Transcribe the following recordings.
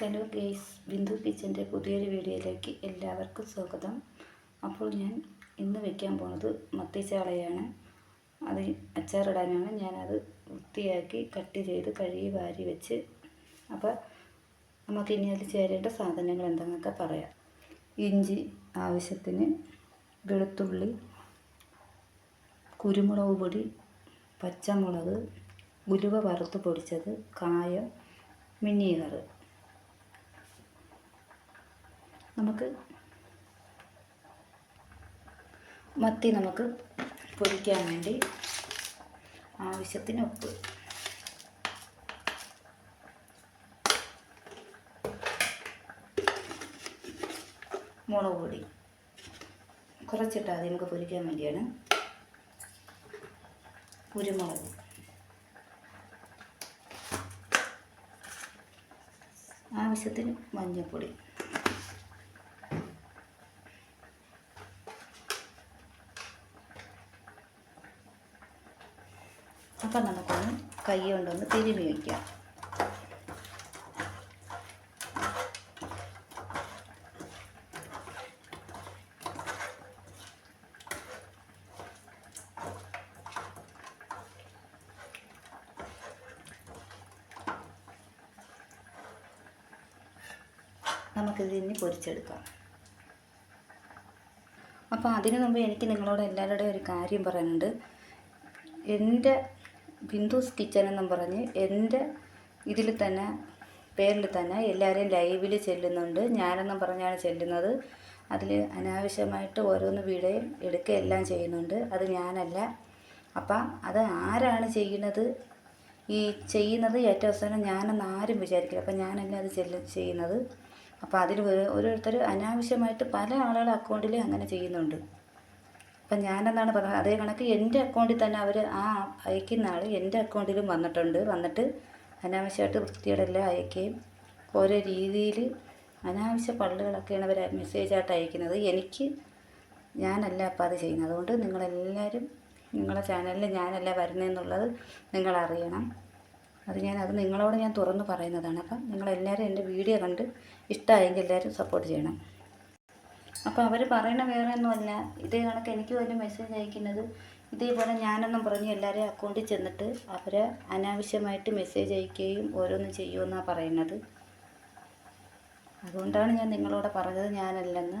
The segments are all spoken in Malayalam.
ഹലോ ഗേസ് ബിന്ദു കിച്ചന്റെ പുതിയൊരു വീഡിയോയിലേക്ക് എല്ലാവർക്കും സ്വാഗതം. അപ്പോൾ ഞാൻ ഇന്ന് വെക്കാൻ പോണത് മത്തിച്ചാളയാണ്. അത് അച്ചാറിടാനാണ്. ഞാനത് വൃത്തിയാക്കി കട്ട് ചെയ്ത് കഴുകി വാരി വെച്ച്. അപ്പോൾ നമുക്ക് ഇനി അതിൽ ചേരേണ്ട സാധനങ്ങൾ എന്താണെന്നൊക്കെ പറയാം. ഇഞ്ചി ആവശ്യത്തിന് വെളുത്തുള്ളി കുരുമുളക് പൊടി പച്ചമുളക് ഉലുവ വറുത്ത് പൊടിച്ചത് കായം വിനീഗർ നമുക്ക് മത്തി നമുക്ക് പൊരിക്കാൻ വേണ്ടി ആവശ്യത്തിന് ഉപ്പ്. മുളക് പൊടി. കുറച്ചിട്ട് ആദ്യം നമുക്ക് പൊരിക്കാൻ വേണ്ടിയാണ് കുരുമുളക്. ആവശ്യത്തിന് മഞ്ഞൾപ്പൊടി. അപ്പം നമുക്കൊന്ന് കൈ കൊണ്ടൊന്ന് തിരുമി വയ്ക്കാം. നമുക്കിത് ഇനി പൊരിച്ചെടുക്കാം. അപ്പോൾ അതിനു മുമ്പ് എനിക്ക് നിങ്ങളോട് എല്ലാവരുടെയും ഒരു കാര്യം പറയാനുണ്ട്. എന്റെ ബിന്ദുസ് കിച്ചൻ എന്നും പറഞ്ഞ് എന്റെ ഇതിൽ തന്നെ പേരിൽ തന്നെ എല്ലാവരെയും ലൈവിൽ ചെല്ലുന്നുണ്ട്. ഞാനെന്നും പറഞ്ഞാണ് ചെല്ലുന്നത്. അതിൽ അനാവശ്യമായിട്ട് ഓരോന്ന് വീടേയും എടുക്കുക എല്ലാം ചെയ്യുന്നുണ്ട്. അത് ഞാനല്ല. അപ്പം അത് ആരാണ് ചെയ്യുന്നത്? ഈ ചെയ്യുന്നത് ഏറ്റവും അവസാനം ഞാനെന്ന് ആരും വിചാരിക്കില്ല. അപ്പം ഞാനല്ല അത് ചെല്ല ചെയ്യുന്നത്? അപ്പോൾ അതിൽ ഓരോരുത്തർ അനാവശ്യമായിട്ട് പല ആളുകളുടെ അക്കൗണ്ടിൽ അങ്ങനെ ചെയ്യുന്നുണ്ട്. അപ്പം ഞാനെന്താണ് പറഞ്ഞത്? അതേ കണക്ക് എന്റെ അക്കൗണ്ടിൽ തന്നെ അവർ ആ അയക്കുന്ന ആൾ എന്റെ അക്കൗണ്ടിലും വന്നിട്ടുണ്ട്. വന്നിട്ട് അനാവശ്യമായിട്ട് വൃത്തിയോടെല്ലാം അയക്കുകയും ഓരോ രീതിയിൽ അനാവശ്യ പള്ളുകളൊക്കെയാണ് അവർ മെസ്സേജായിട്ട് അയക്കുന്നത്. എനിക്ക് ഞാനല്ല അപ്പം അത് ചെയ്യുന്നത്. അതുകൊണ്ട് നിങ്ങളെല്ലാവരും നിങ്ങളെ ചാനലിൽ ഞാനല്ല വരുന്നതെന്നുള്ളത് നിങ്ങളറിയണം അത് ഞാൻ അത് നിങ്ങളോട് ഞാൻ തുറന്നു പറയുന്നതാണ്. അപ്പം നിങ്ങളെല്ലാവരും എന്റെ വീഡിയോ കണ്ട് ഇഷ്ടമായെങ്കിൽ എല്ലാവരും സപ്പോർട്ട് ചെയ്യണം. അപ്പോൾ അവർ പറയണ വേറെ ഒന്നുമല്ല ഇതേ കണക്ക് എനിക്ക് വല്ല മെസ്സേജ് അയക്കുന്നത് ഇതേപോലെ ഞാനൊന്നും പറഞ്ഞ് എല്ലാവരെയും അക്കൗണ്ടിൽ ചെന്നിട്ട് അവരെ അനാവശ്യമായിട്ട് മെസ്സേജ് അയക്കുകയും ഓരോന്നും ചെയ്യുമെന്നാണ് പറയുന്നത്. അതുകൊണ്ടാണ് ഞാൻ നിങ്ങളോട് പറഞ്ഞത് ഞാനല്ലെന്ന്.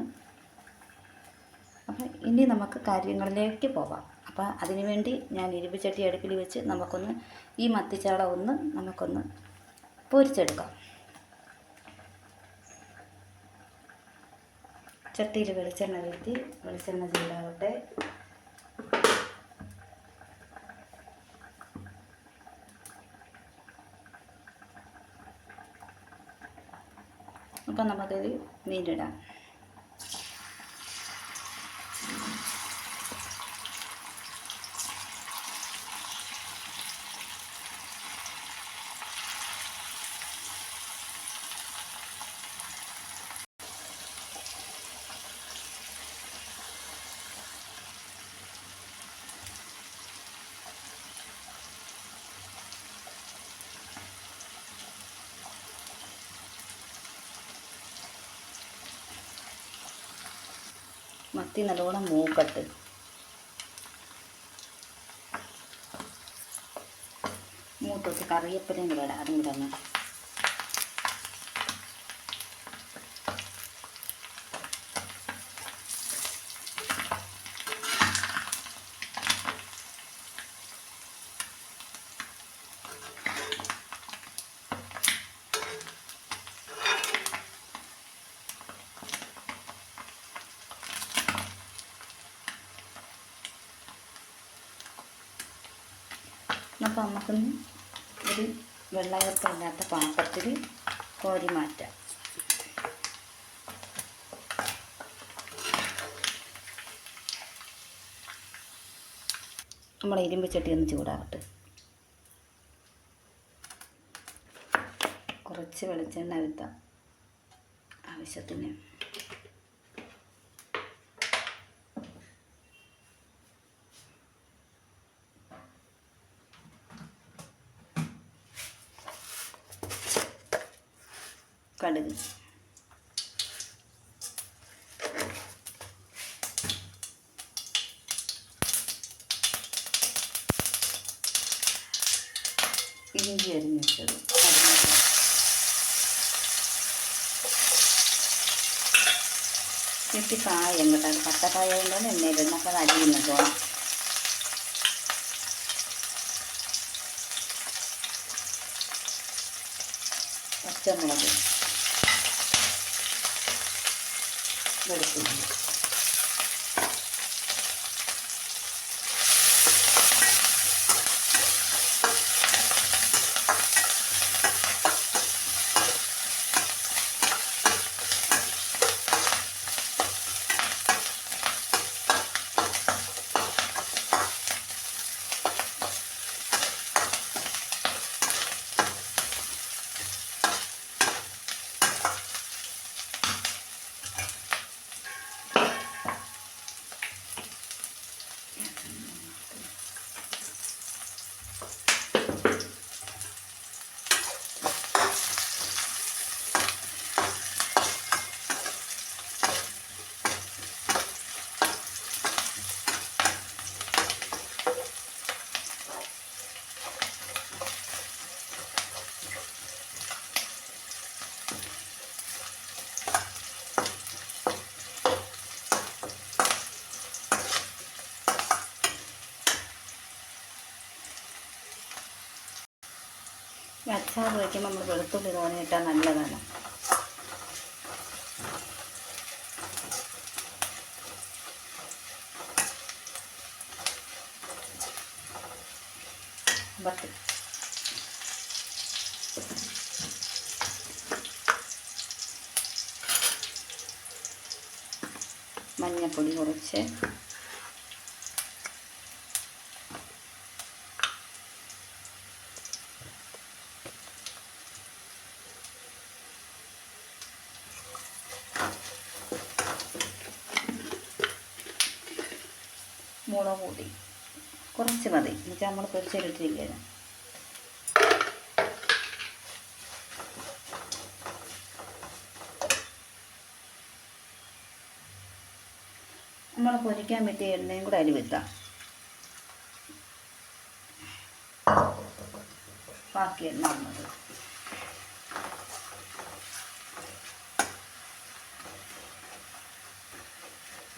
അപ്പം ഇനി നമുക്ക് കാര്യങ്ങളിലേക്ക് പോവാം. അപ്പോൾ അതിനുവേണ്ടി ഞാൻ ഇരുമ്പുചട്ടി അടുപ്പിൽ വെച്ച് നമുക്കൊന്ന് ഈ മത്തിച്ചാള ഒന്ന് നമുക്കൊന്ന് പൊരിച്ചെടുക്കാം. ചട്ടിയിൽ വെളിച്ചെണ്ണ വീഴ്ത്തി വെളിച്ചെണ്ണ ചൂടാവട്ടെ. അപ്പം നമുക്കത് മീനിടാം മത്തി നല്ലോണം മൂക്കട്ട്. മൂത്തൊക്കെ കറിയപ്പലയും കൂടെ ഇടാം. അതും കൂടെ അപ്പോൾ നമുക്കൊന്ന് ഒരു വെള്ളയപ്പമില്ലാത്ത പാത്രത്തിൽ കോരി മാറ്റാം. നമ്മൾ ഇരുമ്പ് ചട്ടി ഒന്ന് ചൂടാവട്ടെ. കുറച്ച് വെളിച്ചെണ്ണ വരുത്താം ആവശ്യത്തിന്. കടുക് ഇഞ്ചി അരിഞ്ഞ് വെച്ചത് അരിഞ്ഞത്. ഇത്തിരി കായം കേട്ടോ അത് കൊണ്ടാണ് പച്ചമുളക്. വെളുത്തുള്ളി അച്ചാർ വയ്ക്കുമ്പോൾ നമ്മൾ വെളുത്തുള്ളി തോന്നിയിട്ടാൽ നല്ലതാണ്. പത്ത് മഞ്ഞപ്പൊടി കുറച്ച്. മുളക് പൊടി. കുറച്ച് മതി. എന്നുവെച്ചാൽ നമ്മൾ പൊരിച്ചെടുത്തിരിക്കുകയാണ്. നമ്മൾ പൊരിക്കാൻ പറ്റിയ എണ്ണയും കൂടെ അതിൽ വെക്കാം. ബാക്കി എണ്ണ വന്നത്.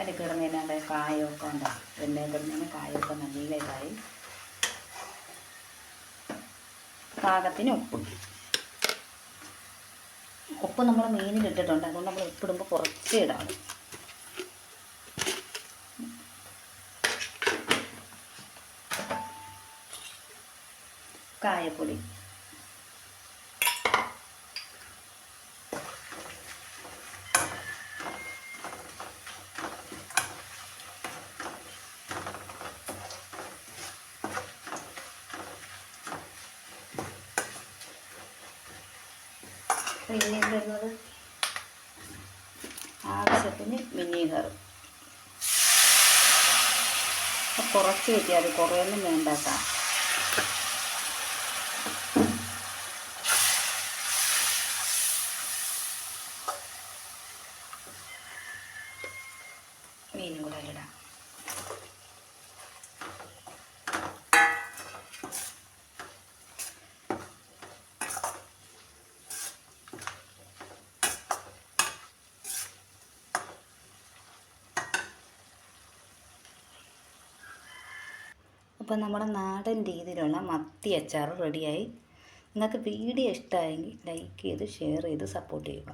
അതിൽ കിടന്നതിനാണ്ട് കായമൊക്കെ ഉണ്ടാവും എണ്ണയിൽ കിടന്നതിന് കായമൊക്കെ നല്ല ഇതായി പാകത്തിന് ഉപ്പ്. ഉപ്പ് നമ്മൾ മീനിൽ ഇട്ടിട്ടുണ്ട്. അതുകൊണ്ട് നമ്മൾ ഉപ്പിടുമ്പോൾ കുറച്ച് ഇടാം. കായപ്പൊടി. പിന്നെ വരുന്നത് ആവശ്യത്തിന് അപ്പോൾ കുറച്ച് കിട്ടിയാൽ കുറേയൊന്നും വേണ്ട കേട്ടോ. മീനും കൂടെ അതിലിടാം. അപ്പോൾ നമ്മുടെ നാടൻ രീതിയിലുള്ള മത്തി അച്ചാർ റെഡിയായി നിങ്ങൾക്ക് വീഡിയോ ഇഷ്ടമായെങ്കിൽ ലൈക്ക് ചെയ്ത് ഷെയർ ചെയ്ത് സപ്പോർട്ട് ചെയ്യുക.